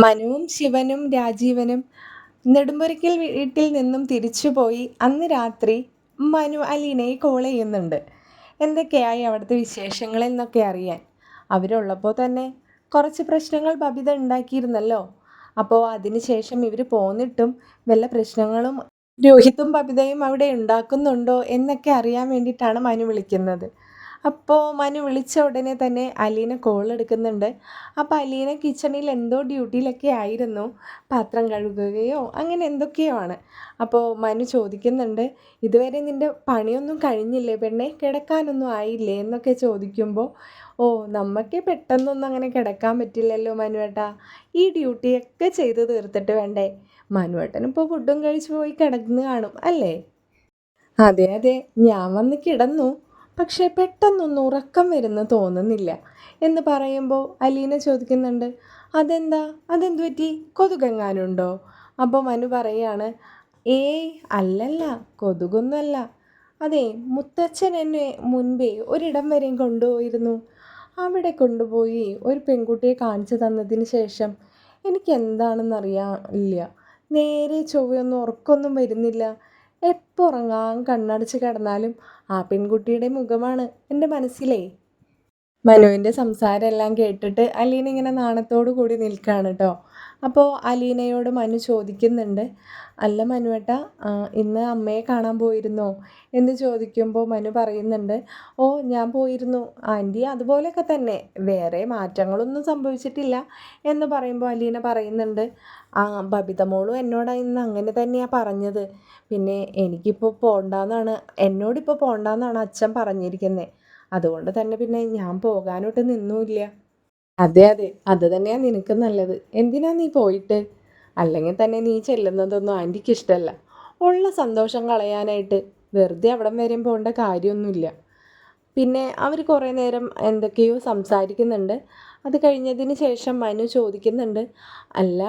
മനുവും ശിവനും രാജീവനും നെടുമ്പുരയ്ക്കൽ വീട്ടിൽ നിന്നും തിരിച്ചുപോയി അന്ന് രാത്രി മനു അലീനയെ കോൾ ചെയ്യുന്നുണ്ട്. എന്തൊക്കെയായി അവിടുത്തെ വിശേഷങ്ങൾ എന്നൊക്കെ അറിയാൻ. അവരുള്ളപ്പോൾ തന്നെ കുറച്ച് പ്രശ്നങ്ങൾ ബബിത ഉണ്ടാക്കിയിരുന്നല്ലോ. അപ്പോൾ അതിനുശേഷം ഇവർ പോന്നിട്ടും വല്ല പ്രശ്നങ്ങളും രോഹിത്തും ബബിതയും അവിടെ ഉണ്ടാക്കുന്നുണ്ടോ എന്നൊക്കെ അറിയാൻ വേണ്ടിയിട്ടാണ് മനു വിളിക്കുന്നത്. അപ്പോൾ മനു വിളിച്ച ഉടനെ തന്നെ അലീന കോൾ എടുക്കുന്നുണ്ട്. അപ്പോൾ അലീന കിച്ചണിൽ എന്തോ ഡ്യൂട്ടിയിലൊക്കെ ആയിരുന്നു. പാത്രം കഴുകുകയോ അങ്ങനെ എന്തൊക്കെയോ ആണ്. അപ്പോൾ മനു ചോദിക്കുന്നുണ്ട് ഇതുവരെ നിന്റെ പണിയൊന്നും കഴിഞ്ഞില്ലേ പെണ്ണെ? കിടക്കാനൊന്നും ആയില്ലേ? എന്നൊക്കെ ചോദിക്കുമ്പോൾ ഓ നമുക്ക് പെട്ടെന്നൊന്നും അങ്ങനെ കിടക്കാൻ പറ്റില്ലല്ലോ മനുവേട്ടാ. ഈ ഡ്യൂട്ടിയൊക്കെ ചെയ്ത് തീർത്തിട്ട് വേണ്ടേ? മനുവേട്ടൻ ഇപ്പോൾ ഫുഡും കഴിച്ച് പോയി കിടന്ന് കാണും അല്ലേ? അതെ അതെ. ഞാൻ വന്ന് കിടന്നു. പക്ഷേ പെട്ടെന്നൊന്നും ഉറക്കം വരുന്ന തോന്നുന്നില്ല. എന്ന് പറയുമ്പോൾ അലീന ചോദിക്കുന്നുണ്ട് അതെന്താ? അതെന്തു പറ്റി? കൊതുകെങ്ങാനുണ്ടോ? അപ്പോൾ മനു പറയാണ് ഏയ് അല്ലല്ല കൊതുകൊന്നുമല്ല. അതെ മുത്തച്ഛൻ എന്നെ മുൻപേ ഒരിടം വരെയും കൊണ്ടുപോയിരുന്നു. അവിടെ കൊണ്ടുപോയി ഒരു പെൺകുട്ടിയെ കാണിച്ചു തന്നതിന് ശേഷം എനിക്ക് എന്താണെന്നറിയില്ല നേരെ ചൊവ്വയൊന്നും ഉറക്കമൊന്നും വരുന്നില്ല. എപ്പോൾ ഉറങ്ങാൻ കണ്ണടച്ച് കിടന്നാലും ആ പെൺകുട്ടിയുടെ മുഖമാണ് എന്റെ മനസ്സിലേ. മനുവിന്റെ സംസാരമെല്ലാം കേട്ടിട്ട് അലീന ഇങ്ങനെ നാണത്തോടു കൂടി നിൽക്കുകയാണ് കേട്ടോ. അപ്പോൾ അലീനയോട് മനു ചോദിക്കുന്നുണ്ട് അല്ല മനുവേട്ട ഇന്ന് അമ്മയെ കാണാൻ പോയിരുന്നോ? എന്ന് ചോദിക്കുമ്പോൾ മനു പറയുന്നുണ്ട് ഓ ഞാൻ പോയിരുന്നു. ആന്റി അതുപോലെയൊക്കെ തന്നെ. വേറെ മാറ്റങ്ങളൊന്നും സംഭവിച്ചിട്ടില്ല. എന്ന് പറയുമ്പോൾ അലീന പറയുന്നുണ്ട് ആ ബബിത മോളും എന്നോട് ഇന്ന് അങ്ങനെ തന്നെയാണ് പറഞ്ഞത്. പിന്നെ എനിക്കിപ്പോൾ പോകണ്ടെന്നാണ് എന്നോടിപ്പോൾ പോകണ്ടെന്നാണ് അച്ഛൻ പറഞ്ഞിരിക്കുന്നത് അതുകൊണ്ട് തന്നെ പിന്നെ ഞാൻ പോകാനോട്ട് നിന്നുമില്ല അതെ അതെ. അത് തന്നെയാണ് നിനക്ക് നല്ലത്. എന്തിനാ നീ പോയിട്ട്? അല്ലെങ്കിൽ തന്നെ നീ ചെല്ലുന്നതൊന്നും ആന്റിക്ക് ഇഷ്ടമല്ല ഉള്ള സന്തോഷം കളയാനായിട്ട് വെറുതെ അവിടം വരെയും പോകേണ്ട കാര്യമൊന്നുമില്ല. പിന്നെ അവർ കുറേ നേരം എന്തൊക്കെയോ സംസാരിക്കുന്നുണ്ട്. അത് കഴിഞ്ഞതിന് ശേഷം മനു ചോദിക്കുന്നുണ്ട് അല്ല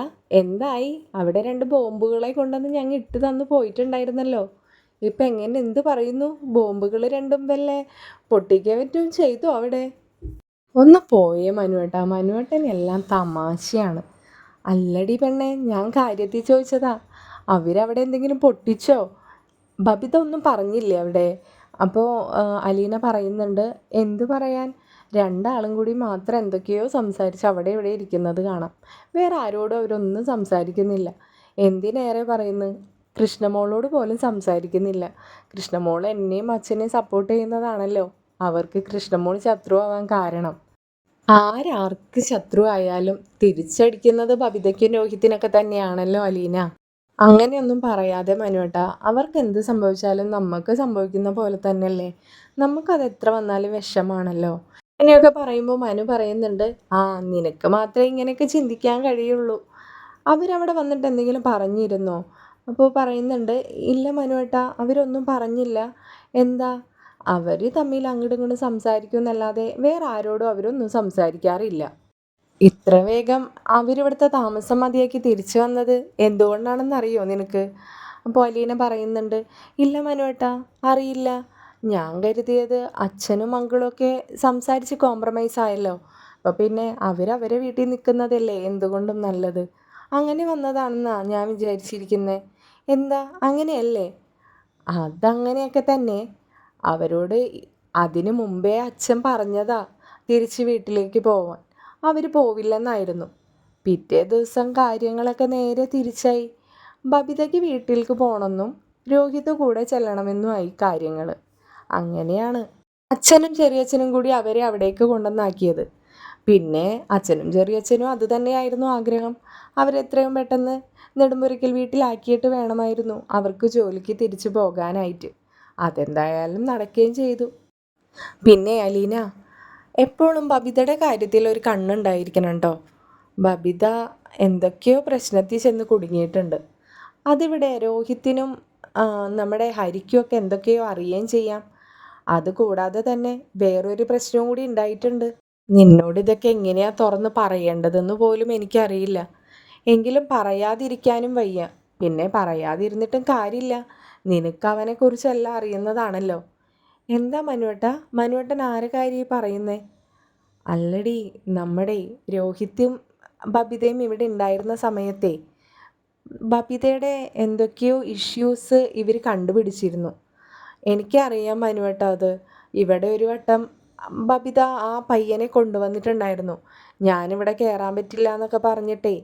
എന്തായി? അവിടെ രണ്ട് ബോംബുകളെ കൊണ്ടുവന്ന് ഞങ്ങൾ ഇട്ട് തന്നു പോയിട്ടുണ്ടായിരുന്നല്ലോ. ഇപ്പം എങ്ങനെ എന്ത് പറയുന്നു? ബോംബുകൾ രണ്ടും വല്ലേ പൊട്ടിക്കാൻ പറ്റും ചെയ്തു അവിടെ? ഒന്ന് പോയേ മനുവേട്ടാ. മനുവേട്ടൻ എല്ലാം തമാശയാണ്. അല്ലടി പെണ്ണെ ഞാൻ കാര്യത്തിൽ ചോദിച്ചതാ. അവരവിടെ എന്തെങ്കിലും പൊട്ടിച്ചോ? ബബിത ഒന്നും പറഞ്ഞില്ലേ അവിടെ? അപ്പോൾ അലീന പറയുന്നുണ്ട് എന്ത് പറയാൻ? രണ്ടാളും കൂടി മാത്രം എന്തൊക്കെയോ സംസാരിച്ച് അവിടെ ഇവിടെ ഇരിക്കുന്നത് കാണാം. വേറെ ആരോടും അവരൊന്നും സംസാരിക്കുന്നില്ല. എന്തിനേറെ പറയുന്നു? കൃഷ്ണമോളോട് പോലും സംസാരിക്കുന്നില്ല. കൃഷ്ണമോൾ എന്നെയും അച്ഛനെയും സപ്പോർട്ട് ചെയ്യുന്നതാണല്ലോ. അവർക്ക് കൃഷ്ണമോൾ ശത്രുവാകാൻ കാരണം. ആരാർക്ക് ശത്രു ആയാലും തിരിച്ചടിക്കുന്നത് ബബിതയ്ക്കും രോഹിത്തിനൊക്കെ തന്നെയാണല്ലോ അലീന. അങ്ങനെയൊന്നും പറയാതെ മനുവേട്ട അവർക്ക് എന്ത് സംഭവിച്ചാലും നമുക്ക് സംഭവിക്കുന്ന പോലെ തന്നെയല്ലേ? നമുക്കത് എത്ര വന്നാലും വിഷമാണല്ലോ. അങ്ങനെയൊക്കെ പറയുമ്പോൾ മനു പറയുന്നുണ്ട് ആ നിനക്ക് മാത്രമേ ഇങ്ങനെയൊക്കെ ചിന്തിക്കാൻ കഴിയുള്ളൂ. അവരവിടെ വന്നിട്ട് എന്തെങ്കിലും പറഞ്ഞിരുന്നോ? അപ്പോൾ പറയുന്നുണ്ട് ഇല്ല മനുവേട്ട അവരൊന്നും പറഞ്ഞില്ല. എന്താ അവർ തമ്മിൽ അങ്ങോട്ടും ഇങ്ങോട്ടും സംസാരിക്കും എന്നല്ലാതെ വേറെ ആരോടും അവരൊന്നും സംസാരിക്കാറില്ല. ഇത്ര വേഗം അവരിവിടുത്തെ താമസം മതിയാക്കി തിരിച്ചു വന്നത് എന്തുകൊണ്ടാണെന്ന് അറിയോ നിനക്ക്? അപ്പോൾ അലീന പറയുന്നുണ്ട് ഇല്ല മനുവേട്ട അറിയില്ല. ഞാൻ കരുതിയത് അച്ഛനും മംഗളും ഒക്കെ സംസാരിച്ച് കോംപ്രമൈസ് ആയല്ലോ. അപ്പോൾ പിന്നെ അവരവരെ വീട്ടിൽ നിൽക്കുന്നതല്ലേ എന്തുകൊണ്ടും നല്ലത്? അങ്ങനെ വന്നതാണെന്നാണ് ഞാൻ വിചാരിച്ചിരിക്കുന്നത് എന്താ അങ്ങനെയല്ലേ? അതങ്ങനെയൊക്കെ തന്നെ അവരോട് അതിനു മുമ്പേ അച്ഛൻ പറഞ്ഞതാ തിരിച്ച് വീട്ടിലേക്ക് പോവാൻ. അവർ പോവില്ലെന്നായിരുന്നു. പിറ്റേ ദിവസം കാര്യങ്ങളൊക്കെ നേരെ തിരിച്ചായി. ബബിതയ്ക്ക് വീട്ടിലേക്ക് പോകണമെന്നും രോഹിത് കൂടെ ചെല്ലണമെന്നുമായി കാര്യങ്ങൾ അങ്ങനെയാണ് അച്ഛനും ചെറിയച്ഛനും കൂടി അവരെ അവിടേക്ക് കൊണ്ടുവന്നാക്കിയത്. പിന്നെ അച്ഛനും ചെറിയച്ഛനും അത് തന്നെയായിരുന്നു ആഗ്രഹം. അവരെത്രയും പെട്ടെന്ന് നെടുമ്പുരയ്ക്കൽ വീട്ടിലാക്കിയിട്ട് വേണമായിരുന്നു അവർക്ക് ജോലിക്ക് തിരിച്ചു പോകാനായിട്ട്. അതെന്തായാലും നടക്കുകയും ചെയ്തു. പിന്നെ അലീന എപ്പോഴും ബബിതയുടെ കാര്യത്തിൽ ഒരു കണ്ണുണ്ടായിരിക്കണം കേട്ടോ ബബിത എന്തൊക്കെയോ പ്രശ്നത്തിൽ ചെന്ന് കുടുങ്ങിയിട്ടുണ്ട്. അതിവിടെ രോഹിത്തിനും നമ്മുടെ ഹരിക്കുമൊക്കെ എന്തൊക്കെയോ അറിയുകയും ചെയ്യാം. അതുകൂടാതെ തന്നെ വേറൊരു പ്രശ്നവും കൂടി ഉണ്ടായിട്ടുണ്ട്. നിന്നോട് ഇതൊക്കെ എങ്ങനെയാ തുറന്ന് പറയേണ്ടതെന്ന് പോലും എനിക്കറിയില്ല. എങ്കിലും പറയാതിരിക്കാനും വയ്യ. പിന്നെ പറയാതിരുന്നിട്ടും കാര്യമില്ല. നിനക്ക് അവനെക്കുറിച്ചെല്ലാം അറിയുന്നതാണല്ലോ. എന്താ മനുവേട്ട? മനുവേട്ടൻ ആരെ കാര്യം പറയുന്നേ? അല്ലടി നമ്മുടെ രോഹിത്തും ബബിതയും ഇവിടെ ഉണ്ടായിരുന്ന സമയത്തെ ബബിതയുടെ എന്തൊക്കെയോ ഇഷ്യൂസ് ഇവർ കണ്ടുപിടിച്ചിരുന്നു. എനിക്കറിയാം മനുവേട്ട അത്. ഇവിടെ ഒരു വട്ടം ബബിത ആ പയ്യനെ കൊണ്ടുവന്നിട്ടുണ്ടായിരുന്നു. ഞാനിവിടെ കയറാൻ പറ്റില്ല എന്നൊക്കെ പറഞ്ഞിട്ടേ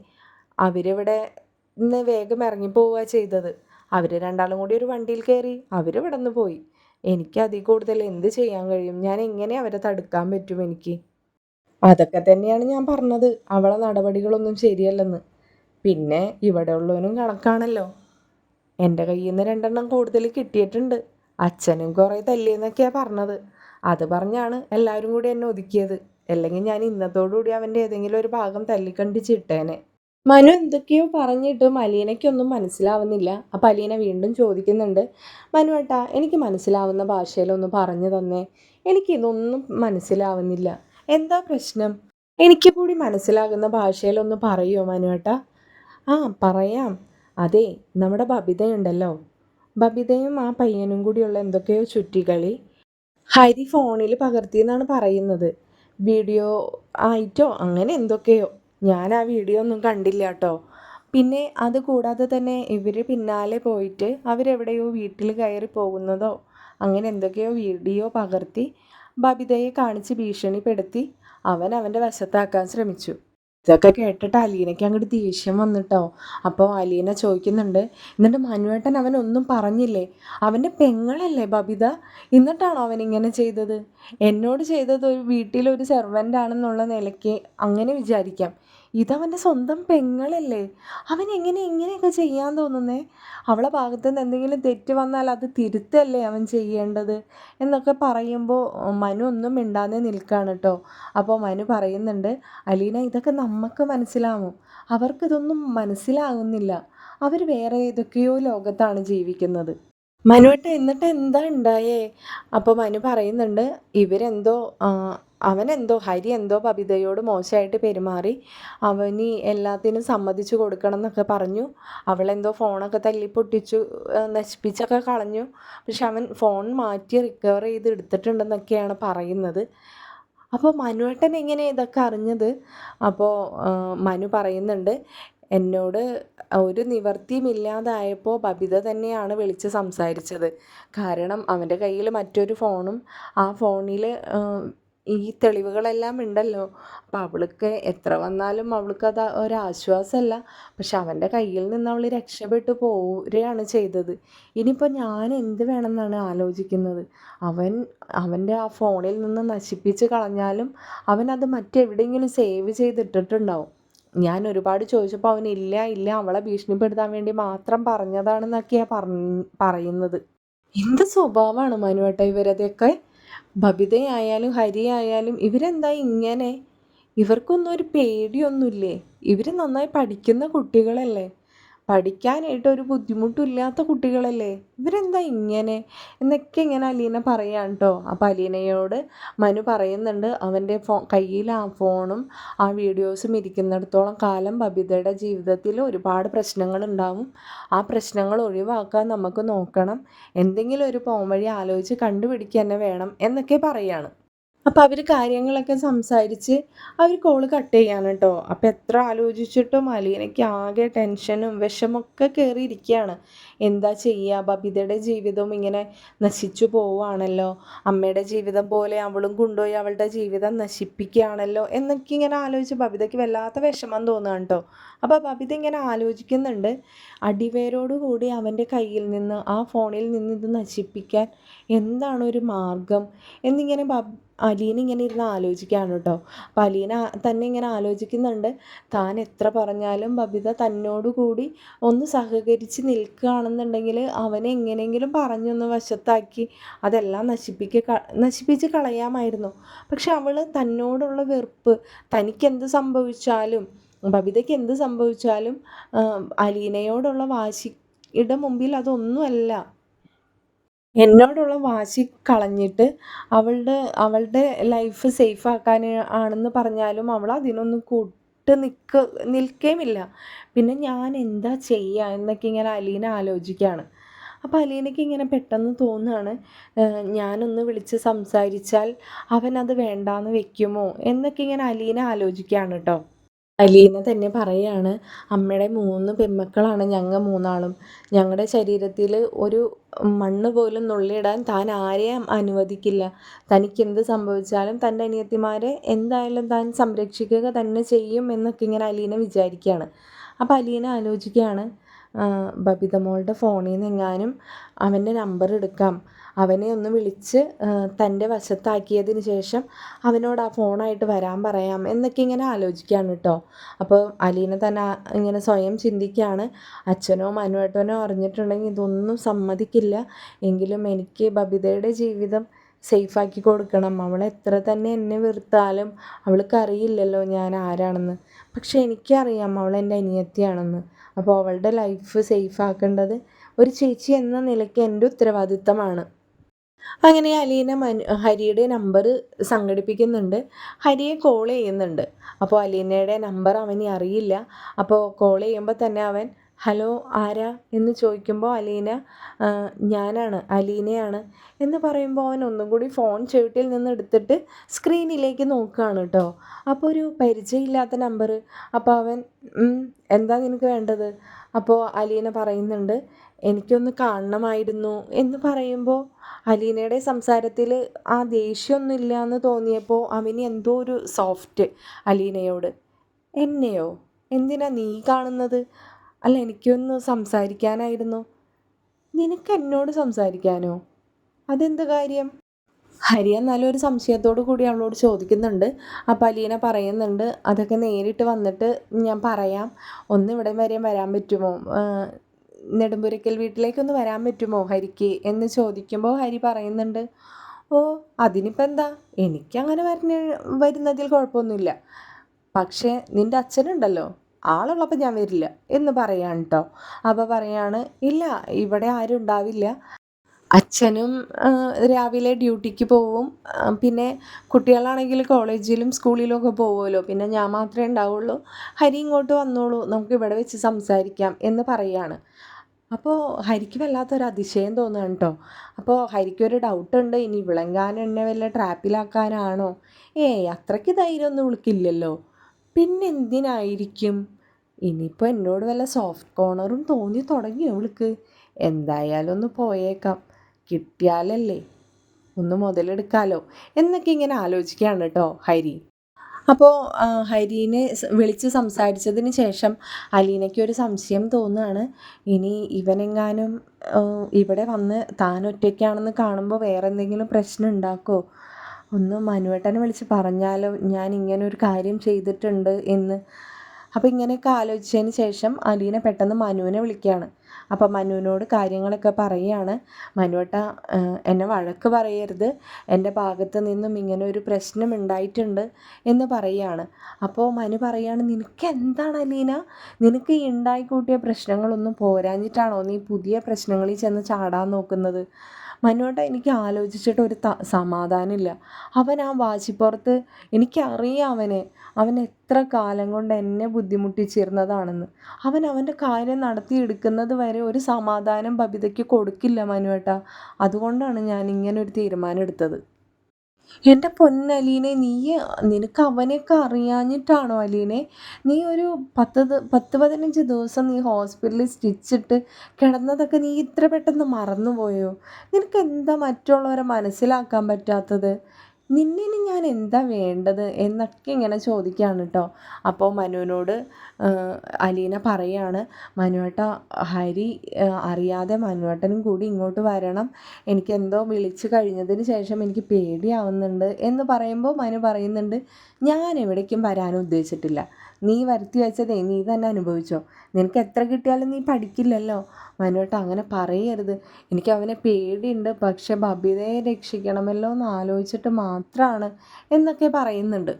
അവരിവിടെ നിന്ന് വേഗം ഇറങ്ങിപ്പോവുക ചെയ്തത്. അവർ രണ്ടാളും കൂടി ഒരു വണ്ടിയിൽ കയറി അവർ ഇവിടെ നിന്ന് പോയി. എനിക്ക് അതിൽ കൂടുതൽ എന്ത് ചെയ്യാൻ കഴിയും? ഞാൻ എങ്ങനെ അവരെ തടുക്കാൻ പറ്റും എനിക്ക്? അതൊക്കെ തന്നെയാണ് ഞാൻ പറഞ്ഞത്. അവളെ നടപടികളൊന്നും ശരിയല്ലെന്ന്. പിന്നെ ഇവിടെ ഉള്ളവനും കണക്കാണല്ലോ. എന്റെ കയ്യിൽ നിന്ന് രണ്ടെണ്ണം കൂടുതൽ കിട്ടിയിട്ടുണ്ട്. അച്ഛനും കുറേ തല്ലിയെന്നൊക്കെയാണ് പറഞ്ഞത്. അത് പറഞ്ഞാണ് എല്ലാവരും കൂടി എന്നെ ഒതുക്കിയത്. അല്ലെങ്കിൽ ഞാൻ ഇന്നത്തോടുകൂടി അവന്റെ ഏതെങ്കിലും ഒരു ഭാഗം തല്ലിക്കണ്ടിച്ചിട്ടേനെ മനു എന്തൊക്കെയോ പറഞ്ഞിട്ട് മലീനയ്ക്കൊന്നും മനസ്സിലാവുന്നില്ല. അപ്പം അലീന വീണ്ടും ചോദിക്കുന്നുണ്ട് മനു ഏട്ടാ എനിക്ക് മനസ്സിലാവുന്ന ഭാഷയിലൊന്ന് പറഞ്ഞു തന്നേ. എനിക്കിതൊന്നും മനസ്സിലാവുന്നില്ല. എന്താ പ്രശ്നം? എനിക്ക് കൂടി മനസ്സിലാകുന്ന ഭാഷയിലൊന്ന് പറയുമോ മനു ഏട്ടാ? ആ പറയാം. അതെ നമ്മുടെ ബബിതയുണ്ടല്ലോ. ബബിതയും ആ പയ്യനും കൂടിയുള്ള എന്തൊക്കെയോ ചുറ്റികളി ഹരി ഫോണിൽ പകർത്തിയെന്നാണ് പറയുന്നത്. വീഡിയോ ആയിട്ടോ അങ്ങനെ എന്തൊക്കെയോ. ഞാൻ ആ വീഡിയോ ഒന്നും കണ്ടില്ല കേട്ടോ പിന്നെ അത് കൂടാതെ തന്നെ ഇവർ പിന്നാലെ പോയിട്ട് അവരെവിടെയോ വീട്ടിൽ കയറി പോകുന്നതോ അങ്ങനെ എന്തൊക്കെയോ വീഡിയോ പകർത്തി ബബിതയെ കാണിച്ച് ഭീഷണിപ്പെടുത്തി അവൻ അവന്റെ വശത്താക്കാൻ ശ്രമിച്ചു. ഇതൊക്കെ കേട്ടിട്ട് അലീനയ്ക്ക് അങ്ങോട്ട് ദേഷ്യം വന്നിട്ടോ. അപ്പോൾ അലീന ചോദിക്കുന്നുണ്ട് എന്നിട്ട് മനുവേട്ടൻ അവൻ ഒന്നും പറഞ്ഞില്ലേ? അവന്റെ പെങ്ങളല്ലേ ബബിത? എന്നിട്ടാണോ അവൻ ഇങ്ങനെ ചെയ്തത്? എന്നോട് ചെയ്തത് ഒരു വീട്ടിലൊരു സെർവന്റ് ആണെന്നുള്ള നിലയ്ക്ക് അങ്ങനെ വിചാരിക്കാം. ഇതവന്റെ സ്വന്തം പെങ്ങളല്ലേ? അവൻ എങ്ങനെ ഇങ്ങനെയൊക്കെ ചെയ്യാൻ തോന്നുന്നേ? അവളെ ഭാഗത്തു നിന്ന് എന്തെങ്കിലും തെറ്റ് വന്നാൽ അത് തിരുത്തല്ലേ അവൻ ചെയ്യേണ്ടത്? എന്നൊക്കെ പറയുമ്പോൾ മനു ഒന്നും മിണ്ടാതെ നിൽക്കുകയാണ് കേട്ടോ അപ്പോൾ മനു പറയുന്നുണ്ട് അലീന ഇതൊക്കെ നമുക്ക് മനസ്സിലാവും. അവർക്കിതൊന്നും മനസ്സിലാകുന്നില്ല അവർ വേറെ ഏതൊക്കെയോ ലോകത്താണ് ജീവിക്കുന്നത്. മനുവേട്ട എന്നിട്ട് എന്താ ഉണ്ടായേ? അപ്പോൾ മനു പറയുന്നുണ്ട് ഇവരെന്തോ അവനെന്തോ ഹരി എന്തോ ബബിതയോട് മോശമായിട്ട് പെരുമാറി. അവന് എല്ലാത്തിനും സമ്മതിച്ചു കൊടുക്കണം എന്നൊക്കെ പറഞ്ഞു. അവളെന്തോ ഫോണൊക്കെ തല്ലി പൊട്ടിച്ചു നശിപ്പിച്ചൊക്കെ കളഞ്ഞു. പക്ഷെ അവൻ ഫോൺ മാറ്റി റിക്കവർ ചെയ്ത് എടുത്തിട്ടുണ്ടെന്നൊക്കെയാണ് പറയുന്നത്. അപ്പോൾ മനുവേട്ടൻ എങ്ങനെ ഇതൊക്കെ അറിഞ്ഞത്? അപ്പോൾ മനു പറയുന്നുണ്ട് എന്നോട് ഒരു നിവർത്തിയുമില്ലാതായപ്പോൾ ബബിത തന്നെയാണ് വിളിച്ച് സംസാരിച്ചത്. കാരണം അവന്റെ കയ്യിൽ മറ്റൊരു ഫോണും ആ ഫോണിൽ ഈ തെളിവുകളെല്ലാം ഉണ്ടല്ലോ. അപ്പം അവൾക്ക് എത്ര വന്നാലും അവൾക്ക് അവൾക്കത് ഒരാശ്വാസമല്ല. പക്ഷെ അവന്റെ കയ്യിൽ നിന്ന് അവൾ രക്ഷപ്പെട്ടു പോരുകയാണ് ചെയ്തത്. ഇനിയിപ്പോൾ ഞാൻ എന്ത് വേണമെന്നാണ് ആലോചിക്കുന്നത്? അവൻ അവന്റെ ആ ഫോണിൽ നിന്ന് നശിപ്പിച്ച് കളഞ്ഞാലും അവൻ അത് മറ്റെവിടെയെങ്കിലും സേവ് ചെയ്തിട്ടിട്ടുണ്ടാവും. ഞാൻ ഒരുപാട് ചോദിച്ചപ്പോൾ അവൻ ഇല്ല ഇല്ല അവളെ ഭീഷണിപ്പെടുത്താൻ വേണ്ടി മാത്രം പറഞ്ഞതാണെന്നൊക്കെയാണ് പറഞ്ഞ് പറയുന്നത്. എന്ത് സ്വഭാവമാണ് മനുവേട്ട ഇവരതൊക്കെ? ബബിതയായാലും ഹരിയായാലും ഇവരെന്താ ഇങ്ങനെ? ഇവർക്കൊന്നും ഒരു പേടിയൊന്നുമില്ലേ? ഇവർ നന്നായി പഠിക്കുന്ന കുട്ടികളല്ലേ? പഠിക്കാനായിട്ട് ഒരു ബുദ്ധിമുട്ടില്ലാത്ത കുട്ടികളല്ലേ? ഇവരെന്താ ഇങ്ങനെ? എന്നൊക്കെ ഇങ്ങനെ അലീന പറയുകയാണ് കേട്ടോ അപ്പം അലീനയോട് മനു പറയുന്നുണ്ട് അവന്റെ ഫോ കയ്യിൽ ആ ഫോണും ആ വീഡിയോസും ഇരിക്കുന്നിടത്തോളം കാലം ബബിതയുടെ ജീവിതത്തിൽ ഒരുപാട് പ്രശ്നങ്ങൾ ഉണ്ടാവും ആ പ്രശ്നങ്ങൾ ഒഴിവാക്കാൻ നമുക്ക് നോക്കണം. എന്തെങ്കിലും ഒരു പോംവഴി ആലോചിച്ച് കണ്ടുപിടിക്കുക തന്നെ വേണം എന്നൊക്കെ പറയാണ്. അപ്പോൾ അവർ കാര്യങ്ങളൊക്കെ സംസാരിച്ച് അവർ കോൾ കട്ട് ചെയ്യാണ് കേട്ടോ അപ്പോൾ എത്ര ആലോചിച്ചിട്ടും അലീനയ്ക്ക് ആകെ ടെൻഷനും വിഷമൊക്കെ കയറിയിരിക്കുകയാണ് എന്താ ചെയ്യുക ബബിതയുടെ ജീവിതവും ഇങ്ങനെ നശിച്ചു പോവുകയാണല്ലോ. അമ്മയുടെ ജീവിതം പോലെ അവളും കൊണ്ടുപോയി അവളുടെ ജീവിതം നശിപ്പിക്കുകയാണല്ലോ എന്നൊക്കെ ഇങ്ങനെ ആലോചിച്ച് ബബിതയ്ക്ക് വല്ലാത്ത വിഷമം തോന്നുകയാണ് കേട്ടോ അപ്പോൾ ബബിത ഇങ്ങനെ ആലോചിക്കുന്നുണ്ട് അടിവേരോടുകൂടി അവന്റെ കയ്യിൽ നിന്ന് ആ ഫോണിൽ നിന്ന് ഇത് നശിപ്പിക്കാൻ എന്താണ് ഒരു മാർഗം? എന്നിങ്ങനെ ബബ് അലീന ഇങ്ങനെ ഇരുന്ന് ആലോചിക്കുകയാണ് കേട്ടോ. അപ്പോൾ അലീന തന്നെ ഇങ്ങനെ ആലോചിക്കുന്നുണ്ട്. താൻ എത്ര പറഞ്ഞാലും ബബിത തന്നോടുകൂടി ഒന്ന് സഹകരിച്ച് നിൽക്കുകയാണെന്നുണ്ടെങ്കിൽ അവനെ എങ്ങനെയെങ്കിലും പറഞ്ഞൊന്ന് വശത്താക്കി അതെല്ലാം നശിപ്പിക്ക നശിപ്പിച്ച് കളയാമായിരുന്നു. പക്ഷെ അവൾ തന്നോടുള്ള വെറുപ്പ് തനിക്കെന്ത് സംഭവിച്ചാലും ബബിതയ്ക്ക് എന്ത് സംഭവിച്ചാലും അലീനയോടുള്ള വാശിയുടെ മുമ്പിൽ അതൊന്നുമല്ല. എന്നോടുള്ള വാശി കളഞ്ഞിട്ട് അവളുടെ അവളുടെ ലൈഫ് സേഫ് ആക്കാൻ ആണെന്ന് പറഞ്ഞാലും അവൾ അതിനൊന്നും കൂട്ട് നിൽക്ക നിൽക്കുകയുമില്ല പിന്നെ ഞാൻ എന്താ ചെയ്യുക എന്നൊക്കെ ഇങ്ങനെ അലീന ആലോചിക്കുകയാണ് അപ്പോൾ അലീനയ്ക്ക് ഇങ്ങനെ പെട്ടെന്ന് തോന്നുകയാണ് ഞാനൊന്ന് വിളിച്ച് സംസാരിച്ചാൽ അവനത് വേണ്ടാന്ന് വെക്കുമോ? എന്നൊക്കെ ഇങ്ങനെ അലീന ആലോചിക്കുകയാണ് കേട്ടോ അലീന തന്നെ പറയാണ് അമ്മയുടെ മൂന്ന് പെമ്മക്കളാണ് ഞങ്ങൾ മൂന്നാളും. ഞങ്ങളുടെ ശരീരത്തിൽ ഒരു മണ്ണ് പോലും നുള്ളിയിടാൻ താൻ ആരെയും അനുവദിക്കില്ല. തനിക്ക് എന്ത് സംഭവിച്ചാലും തന്റെ അനിയത്തിമാരെ എന്തായാലും താൻ സംരക്ഷിക്കുക തന്നെ ചെയ്യും എന്നൊക്കെ ഇങ്ങനെ അലീന വിചാരിക്കുകയാണ് അപ്പോൾ അലീന ആലോചിക്കുകയാണ് ബബിത മോളുടെ ഫോണിൽ നിന്ന് എങ്ങാനും അവന്റെ നമ്പർ എടുക്കാം. അവനെ ഒന്ന് വിളിച്ച് തന്റെ വശത്താക്കിയതിന് ശേഷം അവനോട് ആ ഫോണായിട്ട് വരാൻ പറയാം എന്നൊക്കെ ഇങ്ങനെ ആലോചിക്കുകയാണ് കേട്ടോ. അപ്പോൾ അലീന തന്നെ ഇങ്ങനെ സ്വയം ചിന്തിക്കുകയാണ്. അച്ഛനോ മനുവേട്ടനോ അറിഞ്ഞിട്ടുണ്ടെങ്കിൽ ഇതൊന്നും സമ്മതിക്കില്ല. എങ്കിലും എനിക്ക് ബബിതയുടെ ജീവിതം സേഫാക്കി കൊടുക്കണം. അവൾ എത്ര തന്നെ എന്നെ വെറുത്താലും അവൾക്കറിയില്ലല്ലോ ഞാൻ ആരാണെന്ന്. പക്ഷെ എനിക്കറിയാം അവൾ എന്റെ അനിയത്തിയാണെന്ന്. അപ്പോൾ അവളുടെ ലൈഫ് സേഫാക്കേണ്ടത് ഒരു ചേച്ചി എന്ന നിലയ്ക്ക് എന്റെ ഉത്തരവാദിത്തമാണ്. അങ്ങനെ അലീന മനു ഹരിയുടെ നമ്പർ സംഘടിപ്പിക്കുന്നുണ്ട്. ഹരിയെ കോൾ ചെയ്യുന്നുണ്ട്. അപ്പോൾ അലീനയുടെ നമ്പർ അവന് അറിയില്ല. അപ്പോൾ കോൾ ചെയ്യുമ്പോൾ തന്നെ അവൻ ഹലോ ആരാ? എന്ന് ചോദിക്കുമ്പോൾ അലീന ഞാനാണ് അലീനയാണ്. എന്ന് പറയുമ്പോൾ അവൻ ഒന്നും കൂടി ഫോൺ ചെവിട്ടിൽ നിന്ന് എടുത്തിട്ട് സ്ക്രീനിലേക്ക് നോക്കുകയാണ് കേട്ടോ അപ്പോൾ ഒരു പരിചയമില്ലാത്ത നമ്പർ അപ്പോൾ അവൻ എന്താ നിനക്ക് വേണ്ടത്? അപ്പോൾ അലീന പറയുന്നുണ്ട് എനിക്കൊന്ന് കാണണമായിരുന്നു എന്ന് പറയുമ്പോൾ അലീനയുടെ സംസാരത്തിൽ ആ ദേഷ്യമൊന്നുമില്ല എന്ന് തോന്നിയപ്പോൾ അവന് എന്തോ ഒരു സോഫ്റ്റ് അലീനയോട്. എന്നെയോ? എന്തിനാ നീ കാണുന്നത്? അല്ല എനിക്കൊന്ന് സംസാരിക്കാനായിരുന്നു. നിനക്ക് എന്നോട് സംസാരിക്കാനോ? അതെന്ത് കാര്യം? ഹരി എന്നാലും ഒരു സംശയത്തോടു കൂടി അവളോട് ചോദിക്കുന്നുണ്ട്. അപ്പം അലീന പറയുന്നുണ്ട് അതൊക്കെ നേരിട്ട് വന്നിട്ട് ഞാൻ പറയാം. ഒന്ന് ഇവിടെ വരെയും വരാൻ പറ്റുമോ? നെടുമ്പുരക്കൽ വീട്ടിലേക്കൊന്ന് വരാൻ പറ്റുമോ ഹരിക്ക് എന്ന് ചോദിക്കുമ്പോൾ ഹരി പറയുന്നുണ്ട് ഓ അതിനിപ്പോൾ എന്താ? എനിക്കങ്ങനെ വരണ വരുന്നതിൽ കുഴപ്പമൊന്നുമില്ല. പക്ഷേ നിന്റെ അച്ഛനുണ്ടല്ലോ ആളുള്ളപ്പോൾ ഞാൻ വരില്ല എന്ന് പറയാണ് കേട്ടോ അപ്പോൾ പറയാണ് ഇല്ല ഇവിടെ ആരും ഉണ്ടാവില്ല. അച്ഛനും രാവിലെ ഡ്യൂട്ടിക്ക് പോവും. പിന്നെ കുട്ടികളാണെങ്കിൽ കോളേജിലും സ്കൂളിലും ഒക്കെ പോകുമല്ലോ പിന്നെ ഞാൻ മാത്രമേ ഉണ്ടാവുള്ളൂ. ഹരി ഇങ്ങോട്ട് വന്നോളൂ. നമുക്ക് ഇവിടെ വെച്ച് സംസാരിക്കാം എന്ന് പറയാണ്. അപ്പോൾ ഹരിക്ക് വല്ലാത്തൊരു അതിശയം തോന്നുകയാണ് കേട്ടോ അപ്പോൾ ഹരിക്കൊരു ഡൗട്ട് ഉണ്ട്. ഇനി വിളങ്കാൻ എന്നെ വല്ല ട്രാപ്പിലാക്കാനാണോ ഏയ് അത്രയ്ക്ക് ധൈര്യമൊന്നും വിളിക്കില്ലല്ലോ പിന്നെ എന്തിനായിരിക്കും? ഇനിയിപ്പോൾ എന്നോട് വല്ല സോഫ്റ്റ് കോർണറും തോന്നി തുടങ്ങിയോ വിളിക്ക് എന്തായാലും ഒന്ന് പോയേക്കാം. കിട്ടിയാലല്ലേ? ഒന്ന് മുതലെടുക്കാലോ? എന്നൊക്കെ ഇങ്ങനെ ആലോചിക്കുകയാണ് കേട്ടോ ഹരി. അപ്പോൾ ഹരീനെ വിളിച്ച് സംസാരിച്ചതിന് ശേഷം അലീനയ്ക്ക് ഒരു സംശയം തോന്നുകയാണ്. ഇനി ഇവനെങ്ങാനും ഇവിടെ വന്ന് താൻ ഒറ്റയ്ക്കാണെന്ന് കാണുമ്പോൾ വേറെ എന്തെങ്കിലും പ്രശ്നം ഉണ്ടാക്കുമോ ഒന്ന് മനുവേട്ടനെ വിളിച്ച് പറഞ്ഞാലോ ഞാൻ ഇങ്ങനെ ഒരു കാര്യം ചെയ്തിട്ടുണ്ട് എന്ന്. അപ്പോൾ ഇങ്ങനെയൊക്കെ ആലോചിച്ചതിന് ശേഷം അലീന പെട്ടെന്ന് മനുവിനെ വിളിക്കുകയാണ്. അപ്പോൾ മനുവിനോട് കാര്യങ്ങളൊക്കെ പറയുകയാണ്. മനുവേട്ട എന്നെ വഴക്ക് പറയരുത്. എന്റെ ഭാഗത്ത് നിന്നും ഇങ്ങനെ ഒരു പ്രശ്നം ഉണ്ടായിട്ടുണ്ട് എന്ന് പറയുകയാണ്. അപ്പോൾ മനു പറയുകയാണ് നിനക്ക് എന്താണ് അലീന? നിനക്ക് ഈ ഉണ്ടായിക്കൂട്ടിയ പ്രശ്നങ്ങളൊന്നും പോരാഞ്ഞിട്ടാണോ നീ പുതിയ പ്രശ്നങ്ങളിൽ ചെന്ന് ചാടാൻ നോക്കുന്നത്? മനുവേട്ട എനിക്ക് ആലോചിച്ചിട്ട് ഒരു സമാധാനമില്ല. അവൻ ആ വാശിപ്പുറത്ത് എനിക്കറിയാം അവനെ. അവൻ എത്ര കാലം കൊണ്ട് എന്നെ ബുദ്ധിമുട്ടിച്ചിരുന്നതാണെന്ന്. അവൻ അവന്റെ കാര്യം നടത്തിയെടുക്കുന്നത് വരെ ഒരു സമാധാനം ബബിതയ്ക്ക് കൊടുക്കില്ല മനുവേട്ട. അതുകൊണ്ടാണ് ഞാൻ ഇങ്ങനെ ഒരു തീരുമാനം എടുത്തത്. എന്റെ പൊന്നലീനെ നീ നിനക്ക് അവനെയൊക്കെ അറിയാഞ്ഞിട്ടാണോ അലീനെ? നീ ഒരു പത്ത് പത്ത് പതിനഞ്ച് ദിവസം നീ ഹോസ്പിറ്റലിൽ സ്റ്റിച്ചിട്ട് കിടന്നതൊക്കെ നീ ഇത്ര പെട്ടെന്ന് മറന്നുപോയോ? നിനക്ക് എന്താ മറ്റുള്ളവരെ മനസ്സിലാക്കാൻ പറ്റാത്തത്? നിന്നിന് ഞാൻ എന്താ വേണ്ടത് എന്നൊക്കെ ഇങ്ങനെ ചോദിക്കുകയാണ് കേട്ടോ അപ്പോൾ മനുവിനോട് അലീന പറയാണ് മനുവേട്ട ഹരി അറിയാതെ മനുവേട്ടനും കൂടി ഇങ്ങോട്ട് വരണം. എനിക്കെന്തോ വിളിച്ചു കഴിഞ്ഞതിന് ശേഷം എനിക്ക് പേടിയാവുന്നുണ്ട് എന്ന് പറയുമ്പോൾ മനു പറയുന്നുണ്ട് ഞാൻ എവിടേക്കും വരാനും ഉദ്ദേശിച്ചിട്ടില്ല. നീ വരുത്തി വെച്ചതേ നീ തന്നെ അനുഭവിച്ചോ? നിനക്ക് എത്ര കിട്ടിയാലും നീ പഠിക്കില്ലല്ലോ? മനുവേട്ട അങ്ങനെ പറയരുത്. എനിക്ക് അവനെ പേടിയുണ്ട്. പക്ഷെ ബബിതയെ രക്ഷിക്കണമല്ലോ എന്ന് ആലോചിച്ചിട്ട് മാത്രമാണ് എന്നൊക്കെ പറയുന്നുണ്ട്.